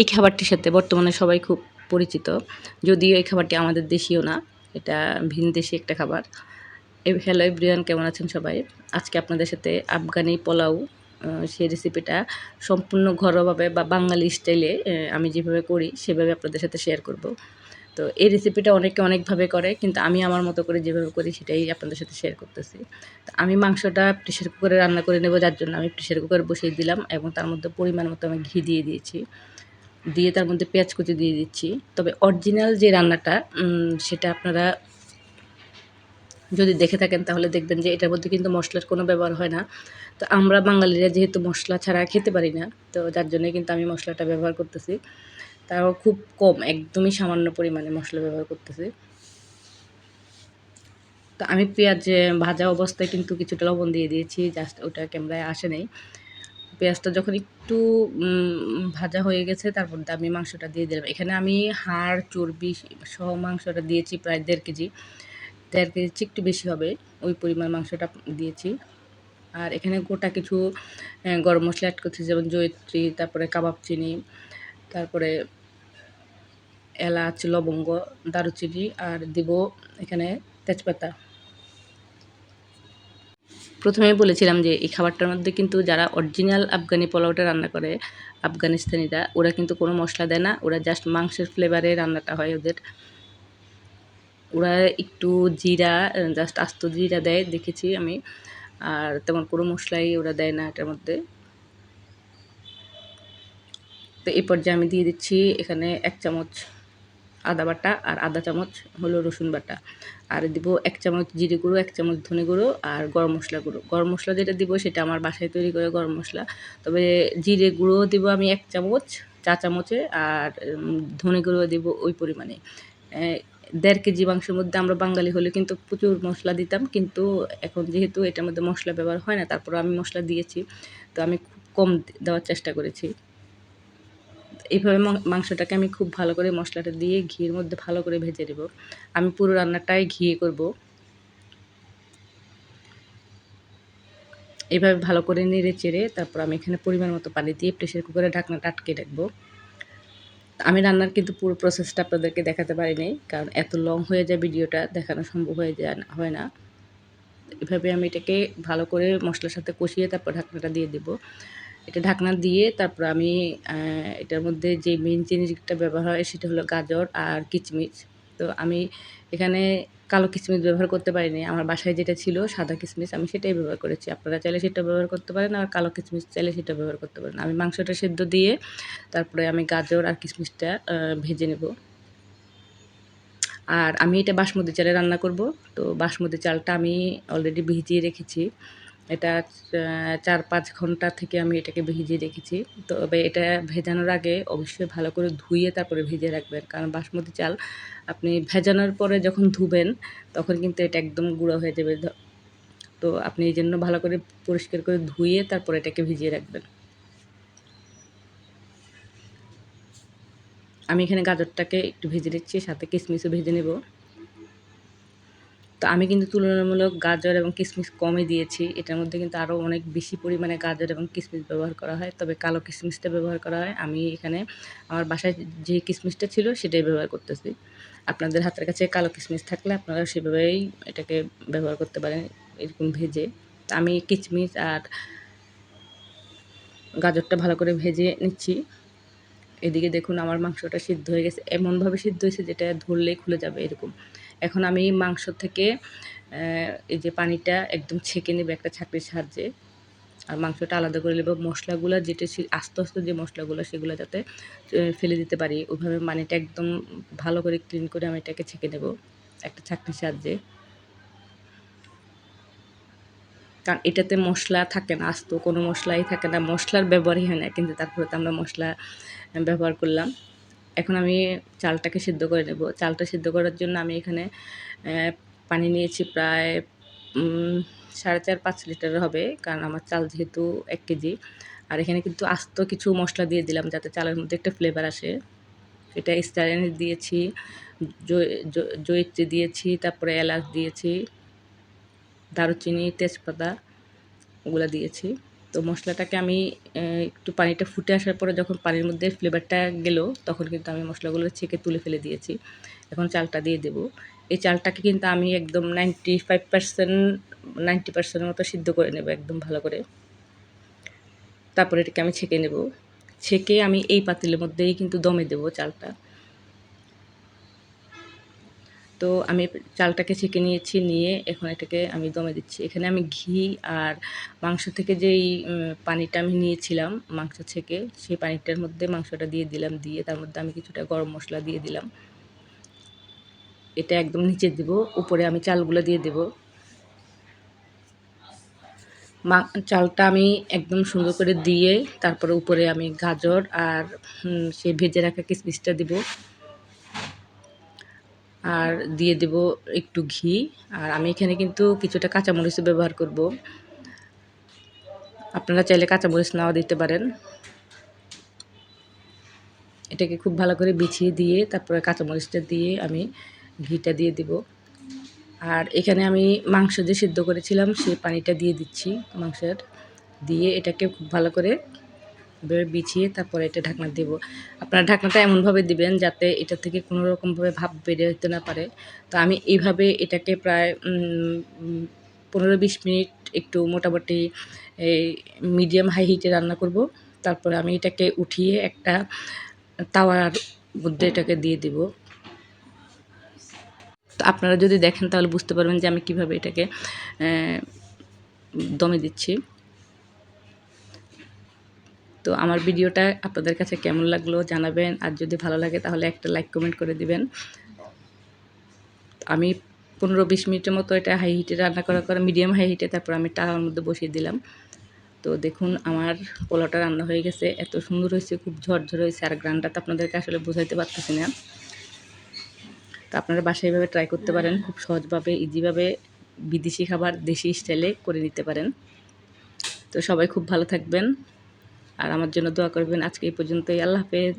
এই খাবারটির সাথে বর্তমানে সবাই খুব পরিচিত। যদিও এই খাবারটি আমাদের দেশীয় না, এটা ভিন দেশি একটা খাবার। হ্যালো এভরিওয়ান কেমন আছেন সবাই? আজকে আপনাদের সাথে আফগানি পোলাও সেই রেসিপিটা সম্পূর্ণ ঘরোয়াভাবে বা বাঙালি স্টাইলে আমি যেভাবে করি, সেভাবে আপনাদের সাথে শেয়ার করব। তো এই রেসিপিটা অনেকে অনেকভাবে করে, কিন্তু আমি আমার মতো করে যেভাবে করি, সেটাই আপনাদের সাথে শেয়ার করতেছি। তো আমি মাংসটা প্রেশার কুকারে রান্না করে নেব, যার জন্য আমি প্রেশার কুকার বসিয়ে দিলাম এবং তার মধ্যে পরিমাণ মতো আমি ঘি দিয়ে দিয়েছি। দিয়ে তার মধ্যে পেঁয়াজ কুচি দিয়ে দিচ্ছি। তবে অরিজিনাল যে রান্নাটা সেটা আপনারা যদি দেখে থাকেন তাহলে দেখবেন যে এটার মধ্যে কিন্তু মশলার কোনো ব্যবহার হয় না। তো আমরা বাঙালিরা যেহেতু মশলা ছাড়া খেতে পারি না, তো যার জন্যই কিন্তু আমি মশলাটা ব্যবহার করতেছি। তাও খুব কম, একদমই সামান্য পরিমাণে মশলা ব্যবহার করতেছি। তো আমি পেঁয়াজ ভাজা অবস্থায় কিন্তু কিছুটা লবণ দিয়ে দিয়েছি, জাস্ট ওটা ক্যামেরায় আসে নাই। পেঁয়াজটা যখন একটু ভাজা হয়ে গেছে, তারপর আমি মাংসটা দিয়ে দিলাম। এখানে আমি হাড়, চর্বি সহ মাংসটা দিয়েছি প্রায় দেড় কেজি। দেড় কেজি একটু বেশি হবে, ওই পরিমাণ মাংসটা দিয়েছি। আর এখানে গোটা কিছু গরম মশলা অ্যাড করছি, যেমন জয়ত্রী, তারপরে কাবাব চিনি, তারপরে এলাচ, লবঙ্গ, দারুচিনি, আর দিব এখানে তেজপাতা। প্রথমেই বলেছিলাম যে, এই খাবারটার মধ্যে কিন্তু যারা অরিজিনাল আফগানি পোলাওটা রান্না করে, আফগানিস্তানিরা, ওরা কিন্তু কোনো মশলা দেয় না, ওরা জাস্ট মাংসের ফ্লেভারে রান্নাটা হয় ওদের। ওরা একটু জিরা জাস্ট আস্ত জিরা দেয়, দেখেছি আমি। আর তেমন কোনো মশলাই ওরা দেয় না এটার মধ্যে। তো এই পর্যায়ে আমি দিয়ে দিচ্ছি এখানে এক চামচ আদা বাটা আর আধা চামচ হলো রসুন বাটা। আর দিব এক চামচ জিরে গুঁড়ো, এক চামচ ধনে গুঁড়ো আর গরম মশলা গুঁড়ো। গরম মশলা যেটা দিব সেটা আমার বাসায় তৈরি করে গরম মশলা। তবে জিরে গুঁড়ো দিব আমি এক চামচ, চা চামচে আর ধনে গুঁড়ো দিব ওই পরিমাণে। দেড় কেজি মাংসের মধ্যে আমরা বাঙালি হলে কিন্তু প্রচুর মশলা দিতাম, কিন্তু এখন যেহেতু এটার মধ্যে মশলা ব্যবহার হয় না তারপর আমি মশলা দিয়েছি। তো আমি খুব কম দেওয়ার চেষ্টা করেছি। এইভাবে মাংসটাকে আমি খুব ভালো করে মশলাটা দিয়ে ঘিয়ের মধ্যে ভালো করে ভেজে নেব। আমি পুরো রান্নাটাই ঘিয়ে করব। এইভাবে ভালো করে নেড়ে চেড়ে তারপর আমি এখানে পরিমাণ মতো পানি দিয়ে প্রেশার কুকারে ঢাকনাটা আটকে রাখব। আমি রান্নার কিন্তু পুরো প্রসেসটা আপনাদেরকে দেখাতে পারিনি, কারণ এত লং হয়ে যায় ভিডিওটা, দেখানো সম্ভব হয়ে যায় হয় না। এভাবে আমি এটাকে ভালো করে মশলার সাথে কষিয়ে তারপর ঢাকনাটা দিয়ে দেব। এটা ঢাকনা দিয়ে তারপর আমি এটার মধ্যে যে মেন জিনিসটা ব্যবহার হয় সেটা হলো গাজর আর কিচমিচ। তো আমি এখানে কালো কিচমিচ ব্যবহার করতে পারিনি। আমার বাসায় যেটা ছিল সাদা কিচমিচ, আমি সেটাই ব্যবহার করেছি। আপনারা চাইলে সেটা ব্যবহার করতে পারেন আর কালো কিচমিচ চাইলে সেটা ব্যবহার করতে পারেন। আমি মাংসটা সেদ্ধ দিয়ে তারপরে আমি গাজর আর কিচমিচটা ভেজে নেব। আর আমি এটা বাসমতি চালে রান্না করব। তো বাসমতি চালটা আমি অলরেডি ভিজিয়ে রেখেছি। এটা চার পাঁচ ঘণ্টা থেকে আমি এটাকে ভিজিয়ে রেখেছি। তবে এটা ভেজানোর আগে অবশ্যই ভালো করে ধুয়ে তারপরে ভিজিয়ে রাখবেন। কারণ বাসমতি চাল আপনি ভেজানোর পরে যখন ধুবেন, তখন কিন্তু এটা একদম গুঁড়ো হয়ে যাবে। তো আপনি এই জন্য ভালো করে পরিষ্কার করে ধুয়ে তারপর এটাকে ভিজিয়ে রাখবেন। আমি এখানে গাজরটাকে একটু ভেজে নিচ্ছি, সাথে কিশমিশও ভেজে নেব। তো আমি কিন্তু তুলনামূলক গাজর এবং কিশমিশ কমই দিয়েছি। এটার মধ্যে কিন্তু আরও অনেক বেশি পরিমাণে গাজর এবং কিশমিশ ব্যবহার করা হয়। তবে কালো কিশমিশটা ব্যবহার করা হয়। আমি এখানে আমার বাসায় যে কিশমিশটা ছিল সেটাই ব্যবহার করতেছি। আপনাদের হাতের কাছে কালো কিশমিশ থাকলে আপনারা সেভাবেই এটাকে ব্যবহার করতে পারেন এরকম ভেজে। আমি কিশমিশ আর গাজরটা ভালো করে ভেজে নিচ্ছি। এদিকে দেখুন আমার মাংসটা সিদ্ধ হয়ে গেছে। এমনভাবে সিদ্ধ হয়েছে যেটা ধরলেই খুলে যাবে এরকম। এখন আমি মাংস থেকে এই যে পানিটা একদম ছেঁকে নেবে একটা ছাঁকনির সাহায্যে। আর মাংসটা আলাদা করে নেব। মশলাগুলো যেটা আস্তে আস্তে যে মশলাগুলো, সেগুলো যাতে ফেলে দিতে পারি। ওইভাবে পানিটা একদম ভালো করে ক্লিন করে আমি এটাকে ছেঁকে নেব একটা ছাঁকনির সাহায্যে। কারণ এটাতে মশলা থাকে না, আস্ত কোনো মশলাই থাকে না। মশলার ব্যবহারই হয় না, কিন্তু তারপরে তো আমরা মশলা ব্যবহার করলাম। এখন আমি চালটাকে সিদ্ধ করে নেব। চালটা সিদ্ধ করার জন্য আমি এখানে পানি নিয়েছি প্রায় সাড়ে চার পাঁচ লিটার হবে, কারণ আমার চাল যেহেতু এক কেজি। আর এখানে কিন্তু আস্ত কিছু মশলা দিয়ে দিলাম যাতে চালের মধ্যে একটা ফ্লেভার আসে। এটা স্টারিনে দিয়েছি জয়- জয়- জয়িত্রী দিয়েছি, তারপরে এলাচ দিয়েছি, দারুচিনি, তেজপাতা, ওগুলো দিয়েছি। তো মশলাটাকে আমি একটু পানিটা ফুটে আসার পরে যখন পানির মধ্যে ফ্লেভারটা গেল, তখন কিন্তু আমি মশলাগুলো ছেঁকে তুলে ফেলে দিয়েছি। এখন চালটা দিয়ে দেব। এই চালটাকে কিন্তু আমি একদম নাইনটি ফাইভ পার্সেন্ট নাইনটি পার্সেন্টের মতো সিদ্ধ করে নেব একদম ভালো করে। তারপরে এটাকে আমি ছেঁকে নেব। ছেঁকে আমি এই পাতিলের মধ্যেই কিন্তু দমে দেব চালটা। তো আমি চালটাকে ছেঁকে নিয়েছি, নিয়ে এখন এটাকে আমি দমে দিচ্ছি। এখানে আমি ঘি আর মাংস থেকে যেই পানিটা আমি নিয়েছিলাম মাংস ছেঁকে, সেই পানিটার মধ্যে মাংসটা দিয়ে দিলাম, দিয়ে তার মধ্যে আমি কিছুটা গরম মশলা দিয়ে দিলাম। এটা একদম নিচে দিব, উপরে আমি চালগুলো দিয়ে দেব। মা, চালটা আমি একদম সুন্দর করে দিয়ে তারপরে উপরে আমি গাজর আর সেই ভেজে রাখা কিসমিসটা দিব। আর দিয়ে দেব একটু ঘি। আর আমি এখানে কিন্তু কিছুটা কাঁচামরিচ ব্যবহার করব। আপনারা চাইলে কাঁচামরিচ নাও দিতে পারেন। এটাকে খুব ভালো করে বিছিয়ে দিয়ে তারপরে কাঁচামরিচটা দিয়ে আমি ঘিটা দিয়ে দিব। আর এখানে আমি মাংস যে সিদ্ধ করেছিলাম সেই পানিটা দিয়ে দিচ্ছি মাংসের। দিয়ে এটাকে খুব ভালো করে বিছিয়ে তারপরে এটা ঢাকনা দেব। আপনারা ঢাকনাটা এমনভাবে দিবেন যাতে এটা থেকে কোনো রকমভাবে ভাব বেড়ে হতে না পারে। তো আমি এইভাবে এটাকে প্রায় পনেরো বিশ মিনিট একটু মোটামুটি মিডিয়াম হাই হিটে রান্না করব। তারপরে আমি এটাকে উঠিয়ে একটা তাওয়ার মধ্যে এটাকে দিয়ে দিব। তো আপনারা যদি দেখেন তাহলে বুঝতে পারবেন যে আমি কীভাবে এটাকে দমে দিচ্ছি। তো আমার ভিডিওটা আপনাদের কাছে কেমন লাগল জানাবেন। আর যদি ভালো লাগে তাহলে একটা লাইক কমেন্ট করে দিবেন। আমি পনেরো বিশ মিনিটের মতো এটা হাই হিটে রান্না করার পরে মিডিয়াম হাই হিটে তারপর আমি টাওয়ার মধ্যে বসিয়ে দিলাম। তো দেখুন, আমার পোলাওটা রান্না হয়ে গেছে। এত সুন্দর হয়েছে, খুব ঝরঝর হয়েছে। আর গ্রানটা তো আপনাদেরকে আসলে বোঝাইতে পারতেছি না। তো আপনারা বাসায় এইভাবে ট্রাই করতে পারেন। খুব সহজভাবে ইজিভাবে বিদেশি খাবার দেশি স্টাইলে করে নিতে পারেন। তো সবাই খুব ভালো থাকবেন। আর আমার জন্য দোয়া করবেন আজকে এই পর্যন্তই। আল্লাহ হাফেজ।